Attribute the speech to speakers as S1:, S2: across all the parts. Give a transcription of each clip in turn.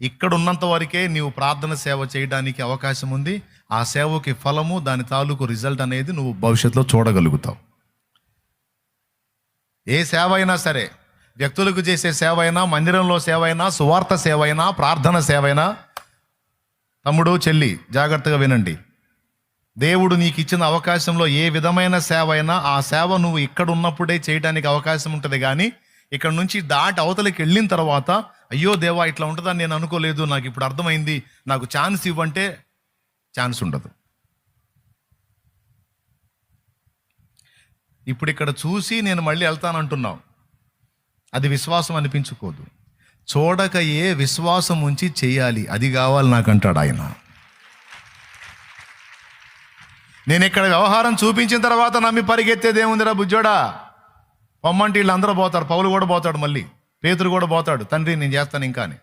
S1: ఇక్కడ ఉన్నంత వరకే నీవు ప్రార్థన సేవ చేయడానికి అవకాశం ఉంది. ఆ సేవకి ఫలము దాని తాలూకు రిజల్ట్ అనేది నువ్వు భవిష్యత్తులో చూడగలుగుతావు. ఏ సేవ అయినా సరే వ్యక్తులకు చేసే సేవ అయినా మందిరంలో సేవ అయినా సువార్త సేవ అయినా ప్రార్థన సేవ అయినా తమ్ముడు చెల్లి జాగ్రత్తగా వినండి. దేవుడు నీకు ఇచ్చిన అవకాశంలో ఏ విధమైన సేవ అయినా ఆ సేవ నువ్వు ఇక్కడ ఉన్నప్పుడే చేయడానికి అవకాశం ఉంటుంది. కానీ ఇక్కడ నుంచి దాటి అవతలకి వెళ్ళిన తర్వాత అయ్యో దేవా ఇట్లా ఉంటుందని నేను అనుకోలేదు నాకు ఇప్పుడు అర్థమైంది. నాకు ఛాన్స్ ఇవ్వంటే ఛాన్స్ ఉండదు. ఇప్పుడు ఇక్కడ చూసి నేను మళ్ళీ వెళ్తానంటున్నావు. అది విశ్వాసం అనిపించుకోదు. చూడక ఏ విశ్వాసం ఉంచి చేయాలి అది కావాలి నాకు అంటాడు ఆయన. నేను ఇక్కడ వ్యవహారం చూపించిన తర్వాత నమ్మి పరిగెత్తేది ఏముందిరా బుజ్జోడా. పొమ్మంటి వీళ్ళందరూ పోతారు పౌలు కూడా పోతాడు మళ్ళీ. పేతురు కూడా పోతాడు తండ్రి నేను చేస్తాను ఇంకా అని.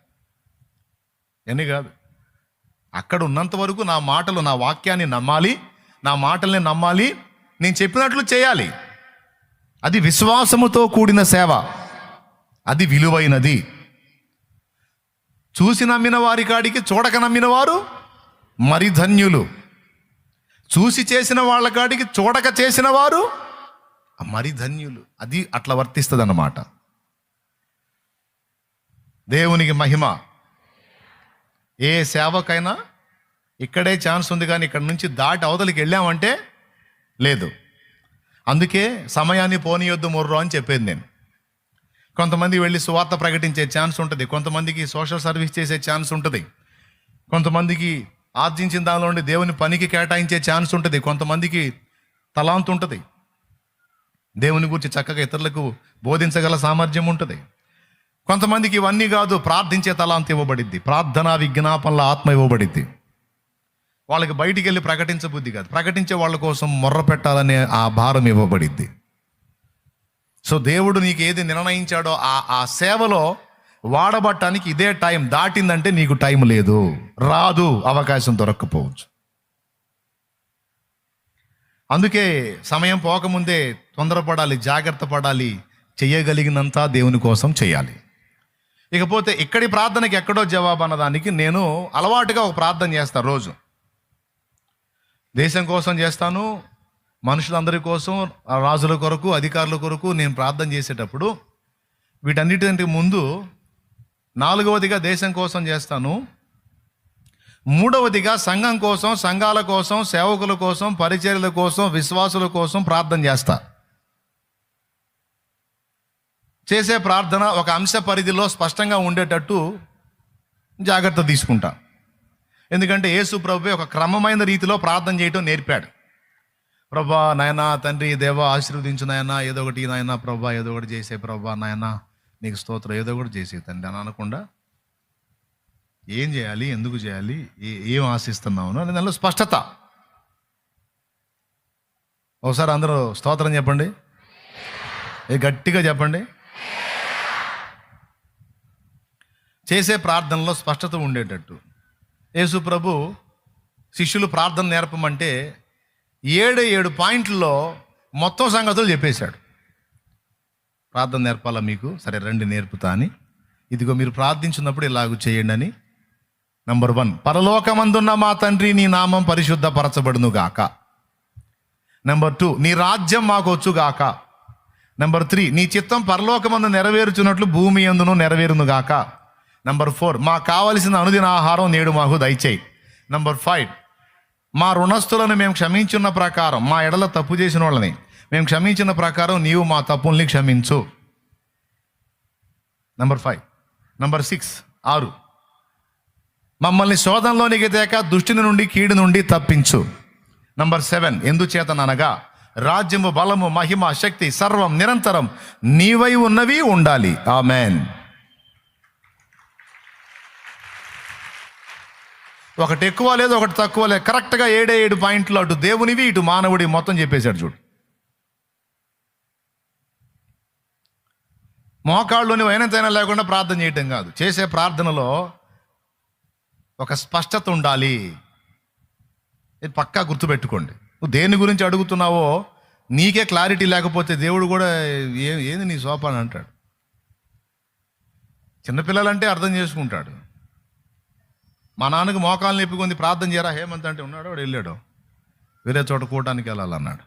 S1: ఎన్ని కాదు. అక్కడ ఉన్నంత వరకు నా మాటలు నా వాక్యాన్ని నమ్మాలి నా మాటల్ని నమ్మాలి నేను చెప్పినట్లు చేయాలి. అది విశ్వాసముతో కూడిన సేవ. అది విలువైనది. చూసి నమ్మిన వారి కాడికి చూడక నమ్మిన వారు మరి ధన్యులు. చూసి చేసిన వాళ్ళ కాడికి చూడక చేసిన వారు మరి ధన్యులు. అది అట్లా వర్తిస్తుంది అన్నమాట దేవునికి మహిమ. ఏ సేవకైనా ఇక్కడే ఛాన్స్ ఉంది కానీ ఇక్కడ నుంచి దాటి అవతలికి వెళ్ళామంటే లేదు. అందుకే సమయాన్ని పోనీయొద్దు మొర్రో అని చెప్పేది నేను. కొంతమంది వెళ్ళి సువార్త ప్రకటించే ఛాన్స్ ఉంటుంది. కొంతమందికి సోషల్ సర్వీస్ చేసే ఛాన్స్ ఉంటుంది. కొంతమందికి ఆర్జించిన దానిలో ఉండి దేవుని పనికి కేటాయించే ఛాన్స్ ఉంటుంది. కొంతమందికి తలాంతు ఉంటుంది. దేవుని గురించి చక్కగా ఇతరులకు బోధించగల సామర్థ్యం ఉంటుంది. కొంతమందికి ఇవన్నీ కాదు ప్రార్థించే తలాంత ఇవ్వబడిద్ది. ప్రార్థనా విజ్ఞాపనల ఆత్మ ఇవ్వబడిద్ది. వాళ్ళకి బయటికి వెళ్ళి ప్రకటించబుద్ధి కాదు. ప్రకటించే వాళ్ళ కోసం మొర్ర పెట్టాలనే ఆ భారం ఇవ్వబడిద్ది. సో దేవుడు నీకు ఏది నిర్ణయించాడో ఆ ఆ సేవలో వాడబట్టడానికి ఇదే టైం దాటిందంటే నీకు టైం లేదు. రాదు అవకాశం దొరక్కపోవచ్చు. అందుకే సమయం పోకముందే తొందరపడాలి జాగ్రత్త పడాలి చేయగలిగినంత దేవుని కోసం చేయాలి. ఇకపోతే ఇక్కడి ప్రార్థనకి ఎక్కడో జవాబు అన్నదానికి నేను అలవాటుగా ఒక ప్రార్థన చేస్తాను రోజు. దేశం కోసం చేస్తాను మనుషులందరి కోసం రాజుల కొరకు అధికారుల కొరకు నేను ప్రార్థన చేసేటప్పుడు వీటన్నిటికంటే ముందు నాలుగవదిగా దేశం కోసం చేస్తాను మూడవదిగా సంఘం కోసం సంఘాల కోసం సేవకుల కోసం పరిచర్యల కోసం విశ్వాసుల కోసం ప్రార్థన చేస్తా. చేసే ప్రార్థన ఒక అంశ పరిధిలో స్పష్టంగా ఉండేటట్టు జాగ్రత్త తీసుకుంటా. ఎందుకంటే యేసు ప్రభు ఒక క్రమమైన రీతిలో ప్రార్థన చేయటం నేర్పాడు. ప్రభా నాయనా తండ్రి దేవా ఆశీర్వదించు నాయనా ఏదో ఒకటి నాయనా ప్రభా ఏదో ఒకటి చేసే ప్రభా నాయనా నీకు స్తోత్రం ఏదో ఒకటి చేసే తండ్రి అని అనకుండా ఏం చేయాలి ఎందుకు చేయాలి ఏ- ఏం ఆశిస్తున్నావు అని దానిలో స్పష్టత. ఒకసారి అందరూ స్తోత్రం చెప్పండి. ఏ గట్టిగా చెప్పండి. చేసే ప్రార్థనలో స్పష్టత ఉండేటట్టు. యేసు ప్రభు శిష్యులు ప్రార్థన నేర్పమంటే ఏడు ఏడు పాయింట్లలో మొత్తం సంగతులు చెప్పేశాడు. ప్రార్థన నేర్పాలా మీకు? సరే రండి నేర్పుతా అని. ఇదిగో మీరు ప్రార్థించినప్పుడు ఇలాగ చేయండి అని. నంబర్ వన్ పరలోకమందున్న మా తండ్రి నీ నామం పరిశుద్ధపరచబడును గాక నెంబర్ టూ నీ రాజ్యం మాకు వచ్చుగాక. నెంబర్ త్రీ నీ చిత్తం పరలోకమందు నెరవేర్చున్నట్లు భూమి ఎందును నెరవేరును గాక. నంబర్ ఫోర్ మాకు కావలసిన అనుదిన ఆహారం నేడు మాకు దయచేయి. నెంబర్ ఫైవ్ మా రుణస్థులను మేము క్షమించున్న ప్రకారం మా ఎడల తప్పు చేసిన వాళ్ళని మేము క్షమించిన ప్రకారం నీవు మా తప్పుల్ని క్షమించు. నెంబర్ ఫైవ్ నెంబర్ సిక్స్ ఆరు మమ్మల్ని శోధనలోనికి తేక దుష్టిని నుండి కీడు నుండి తప్పించు. నంబర్ సెవెన్ ఎందుచేతననగా రాజ్యము బలము మహిమ శక్తి సర్వం నిరంతరం నీవై ఉన్నవి ఉండాలి. ఆ మ్యాన్ ఒకటి ఎక్కువ లేదు ఒకటి తక్కువ లేదు. కరెక్ట్గా ఏడే ఏడు పాయింట్లు అటు దేవునివి ఇటు మానవుడి మొత్తం చెప్పేశాడు చూడు. మోకాళ్ళుని అయినంతైనా లేకుండా ప్రార్థన చేయటం కాదు. చేసే ప్రార్థనలో ఒక స్పష్టత ఉండాలి. ఇది పక్కా గుర్తుపెట్టుకోండి. నువ్వు దేని గురించి అడుగుతున్నావో నీకే క్లారిటీ లేకపోతే దేవుడు కూడా ఏ ఏంది నీ సోపాన్ అంటాడు. చిన్నపిల్లలంటే అర్థం చేసుకుంటాడు. మా నాన్నకి మోకాలు నొప్పికుంది ప్రార్థన చేయరా హేమంత్ అంటే ఉన్నాడు వాడు వెళ్ళాడు. వేరే చోట కూటానికి వెళ్ళాలన్నాడు.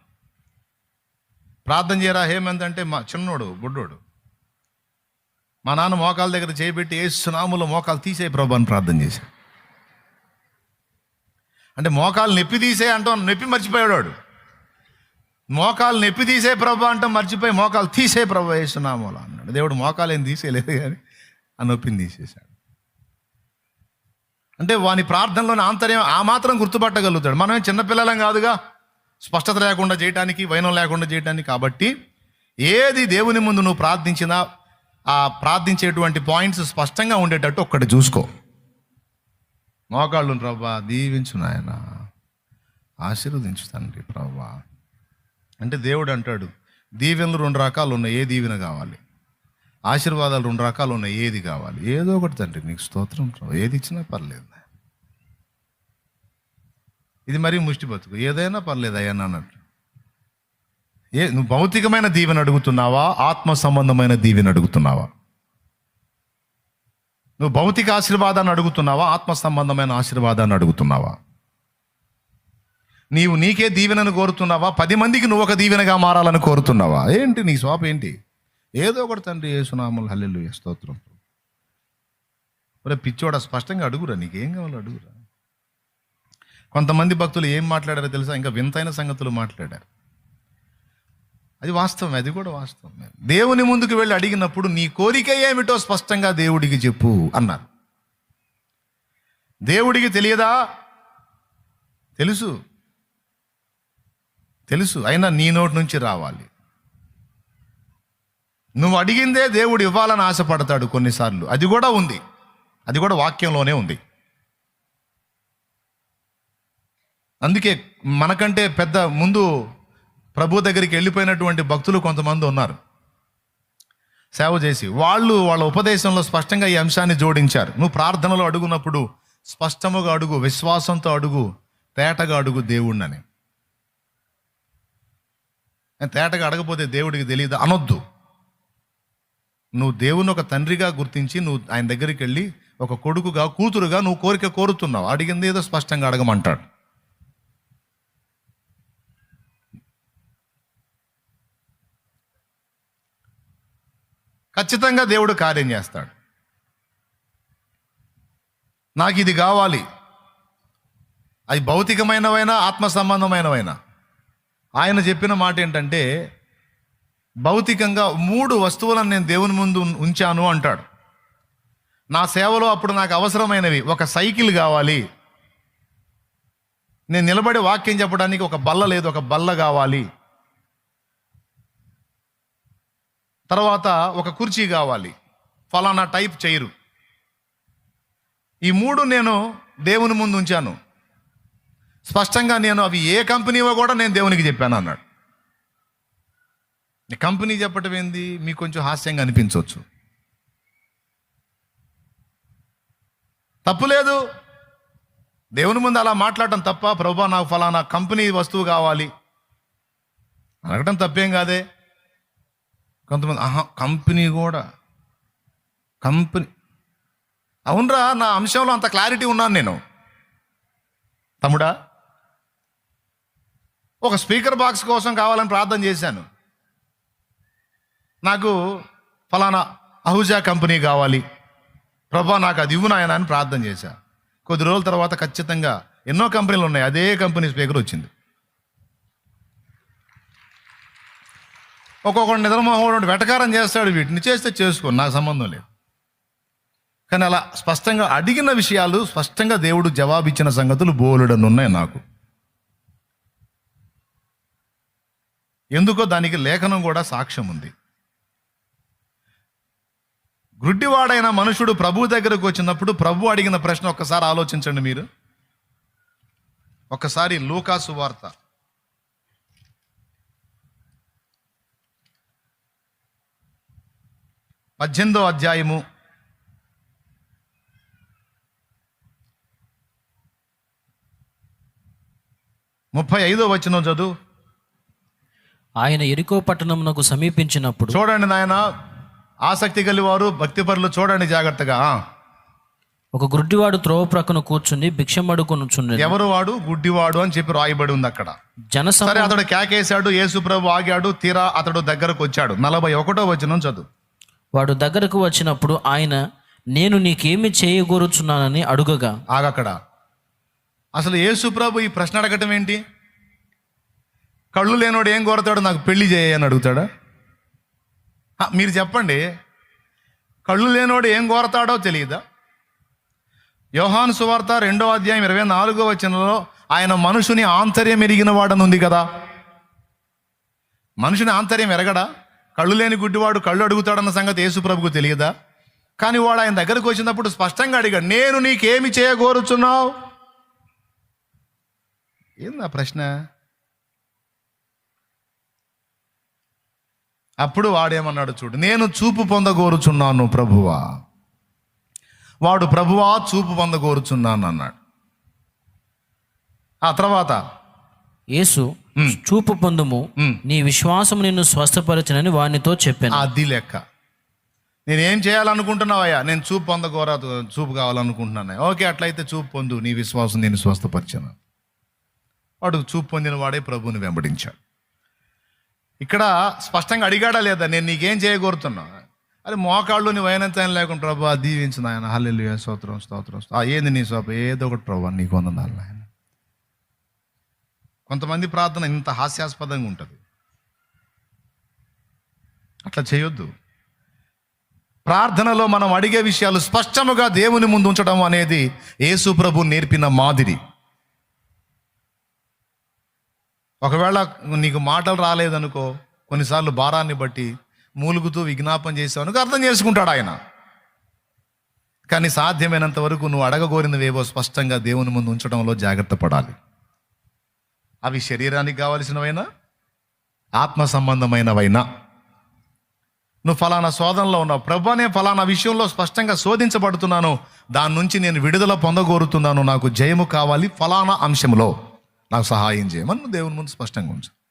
S1: ప్రార్థన చేయరా హేమంత్ అంటే మా చిన్నోడు బుడ్డోడు. మా నాన్న మోకాల దగ్గర చేయబెట్టి ఏ సునాములో మోకాలు తీసే ప్రభాని ప్రార్థన చేశాడు. అంటే మోకాలు నొప్పి తీసే అంటాం నొప్పి మర్చిపోయాడు మోకాలు నొప్పి తీసే ప్రభు అంటాం మర్చిపోయి మోకాలు తీసే ప్రభు వేస్తున్నామోలా అన్నాడు. దేవుడు మోకాలు ఏం తీసేయలేదు కానీ ఆ నొప్పిని తీసేశాడు. అంటే వాని ప్రార్థనలోని ఆంతర్యం ఆ మాత్రం గుర్తుపట్టగలుగుతాడు. మనమే చిన్నపిల్లలం కాదుగా. స్పష్టత లేకుండా చేయటానికి వైనం లేకుండా చేయటానికి కాబట్టి ఏది దేవుని ముందు నువ్వు ప్రార్థించినా ఆ ప్రార్థించేటువంటి పాయింట్స్ స్పష్టంగా ఉండేటట్టు ఒక్కటి చూసుకో. మోకాళ్ళు ప్రభా దీవించు నాయన. ఆశీర్వదించు తండ్రి ప్రభా. అంటే దేవుడు అంటాడు దీవెనలు రెండు రకాలు ఉన్నాయి ఏ దీవెన కావాలి? ఆశీర్వాదాలు రెండు రకాలు ఉన్నాయి ఏది కావాలి? ఏదో ఒకటి తండ్రి నీకు స్తోత్రం ఏది ఇచ్చినా పర్లేదు. ఇది మరీ ముష్టి బతుకు. ఏదైనా పర్లేదు అయ్యా అన్నట్టు ఏ నువ్వు భౌతికమైన దీవెన అడుగుతున్నావా? ఆత్మ సంబంధమైన దీవెన అడుగుతున్నావా? నువ్వు భౌతిక ఆశీర్వాదాన్ని అడుగుతున్నావా? ఆత్మ సంబంధమైన ఆశీర్వాదాన్ని అడుగుతున్నావా? నీవు నీకే దీవెనను కోరుతున్నావా? పది మందికి నువ్వు ఒక దీవెనగా మారాలని కోరుతున్నావా? ఏంటి నీ స్వాప ఏంటి? ఏదో ఒకటి తండ్రి ఏసునాములు హల్లెలు స్తోత్రం. ఒరే పిచ్చోడ స్పష్టంగా అడుగురా నీకేం కావాలో అడుగురా. కొంతమంది భక్తులు ఏం మాట్లాడారో తెలుసా? ఇంకా వింతైన సంగతులు మాట్లాడారు. అది వాస్తవమే అది కూడా వాస్తవమే దేవుని ముందుకు వెళ్ళి అడిగినప్పుడు నీ కోరిక ఏమిటో స్పష్టంగా దేవుడికి చెప్పు అన్నారు. దేవుడికి తెలియదా? తెలుసు. తెలుసు. అయినా నీ నోటి నుంచి రావాలి. నువ్వు అడిగిందే దేవుడు ఇవ్వాలని ఆశపడతాడు కొన్నిసార్లు. అది కూడా ఉంది. అది కూడా వాక్యంలోనే ఉంది. అందుకే మనకంటే పెద్ద ముందు ప్రభు దగ్గరికి వెళ్ళిపోయినటువంటి భక్తులు కొంతమంది ఉన్నారు. సేవ చేసి వాళ్ళు వాళ్ళ ఉపదేశంలో స్పష్టంగా ఈ అంశాన్ని జోడించారు. నువ్వు ప్రార్థనలో అడుగునప్పుడు స్పష్టముగా అడుగు విశ్వాసంతో అడుగు తేటగా అడుగు దేవుణ్ణని. తేటగా అడగపోతే దేవుడికి తెలియదు? అనొద్దు. నువ్వు దేవుని ఒక తండ్రిగా గుర్తించి నువ్వు ఆయన దగ్గరికి వెళ్ళి ఒక కొడుకుగా కూతురుగా నువ్వు కోరిక కోరుతున్నావు. అడిగింది ఏదో స్పష్టంగా అడగమంటాడు. ఖచ్చితంగా దేవుడు కార్యం చేస్తాడు. నాకు ఇది కావాలి. అది భౌతికమైనవైనా ఆత్మ సంబంధమైనవైనా ఆయన చెప్పిన మాట ఏంటంటే భౌతికంగా మూడు వస్తువులను నేను దేవుని ముందు ఉంచాను అంటాడు. నా సేవలో అప్పుడు నాకు అవసరమైనవి ఒక సైకిల్ కావాలి. నేను నిలబడి వాక్యం చెప్పడానికి ఒక బల్ల లేదు ఒక బల్ల కావాలి. తర్వాత ఒక కుర్చీ కావాలి. ఫలానా టైప్ చైరు. ఈ మూడు నేను దేవుని ముందు ఉంచాను. స్పష్టంగా నేను అవి ఏ కంపెనీవో కూడా నేను దేవునికి చెప్పాను అన్నాడు. కంపెనీ చెప్పటం ఏంది? మీకు కొంచెం హాస్యంగా అనిపించవచ్చు. తప్పులేదు దేవుని ముందు అలా మాట్లాడటం తప్ప ప్రభా నాకు ఫలానా కంపెనీ వస్తువు కావాలి. అనగటం తప్పేం కాదే. కొంతమంది ఆహా కంపెనీ కూడా. కంపెనీ. అవునరా నా అంశంలో అంత క్లారిటీ ఉన్నాను నేను. తమ్ముడా ఒక స్పీకర్ బాక్స్ కోసం కావాలని ప్రార్థన చేశాను. నాకు ఫలానా అహుజా కంపెనీ కావాలి. ప్రభా నాకు అది ఇవ్వు నాయన అని ప్రార్థన చేశా. కొద్ది రోజుల తర్వాత ఖచ్చితంగా ఎన్నో కంపెనీలు ఉన్నాయి. అదే కంపెనీ స్పీకర్ వచ్చింది. ఒక్కొక్కడు నిద్రమోహం వెటకారం చేస్తాడు వీటిని చేస్తే చేసుకో నాకు సంబంధం లేదు. కానీ అలా స్పష్టంగా అడిగిన విషయాలు స్పష్టంగా దేవుడు జవాబిచ్చిన సంగతులు బోలుడని ఉన్నాయి నాకు. ఎందుకో దానికి లేఖనం కూడా సాక్ష్యం ఉంది. గుడ్డివాడైన మనుషుడు ప్రభు దగ్గరకు వచ్చినప్పుడు ప్రభు అడిగిన ప్రశ్న ఒక్కసారి ఆలోచించండి మీరు. ఒక్కసారి లూకాసు వార్త. పద్దెనిమిదో అధ్యాయము. ముప్పై ఐదో వచ్చిన చదువు.
S2: ఆయన ఎరికో పట్టణమునకు సమీపించినప్పుడు
S1: చూడండి నాయన ఆసక్తి కలివారు భక్తిపరులు చూడండి జాగ్రత్తగా.
S2: ఒక గుడ్డివాడు త్రోవ ప్రక్కన కూర్చుని భిక్షం అడుకొనుచుండెను
S1: ఎవరు వాడు? గుడ్డివాడు అని చెప్పి రాయబడి ఉంది అక్కడ.
S2: జనసమ
S1: సరే అతడు కేకేశాడు యేసుప్రభు ఆగాడు తీరా అతడు దగ్గరకు వచ్చాడు. నలభై ఒకటో వచనం చదువు.
S2: వాడు దగ్గరకు వచ్చినప్పుడు ఆయన నేను నీకేమి చేయగోరుచున్నానని అడుగగా
S1: ఆగక్కడ. అసలు యేసుప్రభు ఈ ప్రశ్న అడగటం ఏంటి? కళ్ళు లేనోడు ఏం కోరతాడు? నాకు పెళ్ళి చేయని అడుగుతాడా? మీరు చెప్పండి. కళ్ళు లేనోడు ఏం కోరతాడో తెలియదా యోహాను సువార్త రెండో అధ్యాయం ఇరవై నాలుగో వచనంలో ఆయన మనుషుని ఆంతర్యం ఎరిగిన వాడని ఉంది కదా. మనుషుని ఆంతర్యం ఎరగడా? కళ్ళు లేని గుడ్డివాడు కళ్ళు అడుగుతాడన్న సంగతి యేసుప్రభుకు తెలియదా? కానీ వాడు ఆయన దగ్గరకు వచ్చినప్పుడు స్పష్టంగా అడిగాడు నేను నీకేమి చేయగోరుచున్నావు? ఏంది ఆ ప్రశ్న? అప్పుడు వాడేమన్నాడు చూడు నేను చూపు పొందగోరుచున్నాను ప్రభువా. వాడు ప్రభువా చూపు పొందగోరుచున్నాను అన్నాడు ఆ తర్వాత
S2: యేసు చూపు పొందుము. నీ విశ్వాసం నిన్ను స్వస్థపరచనని వానితో చెప్పాను.
S1: అది లెక్క. నేనేం చేయాలనుకుంటున్నావయ్యా? నేను చూపు పొందగోరా చూపు కావాలనుకుంటున్నాను. ఓకే అట్లయితే చూపు పొందు నీ విశ్వాసం నేను స్వస్థపరిచాను. వాడు చూపు పొందిన వాడే ప్రభువుని వెంబడించాడు. ఇక్కడ స్పష్టంగా అడిగాడా లేదా? నేను నీకేం చేయగోరుతున్నా? అరే మోకాళ్ళు నీ వైనంత లేకుండా ప్రభు దీవించిన ఆయన హల్లెలు స్తోత్రం స్తోత్రం ఏంది నీ స్వప ఏదో ఒకటి ప్రభు నీకు వందనాలు ఆయన కొంతమంది ప్రార్థన ఇంత హాస్యాస్పదంగా ఉంటుంది. అట్లా చేయొద్దు. ప్రార్థనలో మనం అడిగే విషయాలు స్పష్టముగా దేవుని ముందు ఉంచడం అనేది యేసు ప్రభు నేర్పిన మాదిరి. ఒకవేళ నీకు మాటలు రాలేదనుకో కొన్నిసార్లు భారాన్ని బట్టి మూలుగుతూ విజ్ఞాపం చేసావనుకో అర్థం చేసుకుంటాడు ఆయన. కానీ సాధ్యమైనంత వరకు నువ్వు అడగగోరినవేవో స్పష్టంగా దేవుని ముందు ఉంచడంలో జాగ్రత్త పడాలి. అవి శరీరానికి కావలసినవైనా ఆత్మ సంబంధమైనవైనా. నువ్వు ఫలానా శోధనలో ఉన్నావు. ప్రభు అనే ఫలానా విషయంలో స్పష్టంగా శోధించబడుతున్నాను. దాని నుంచి నేను విడుదల పొందగోరుతున్నాను. నాకు జయము కావాలి ఫలానా అంశంలో. నాకు సహాయం చేయమని దేవుని ముందు స్పష్టంగా ఉంచు.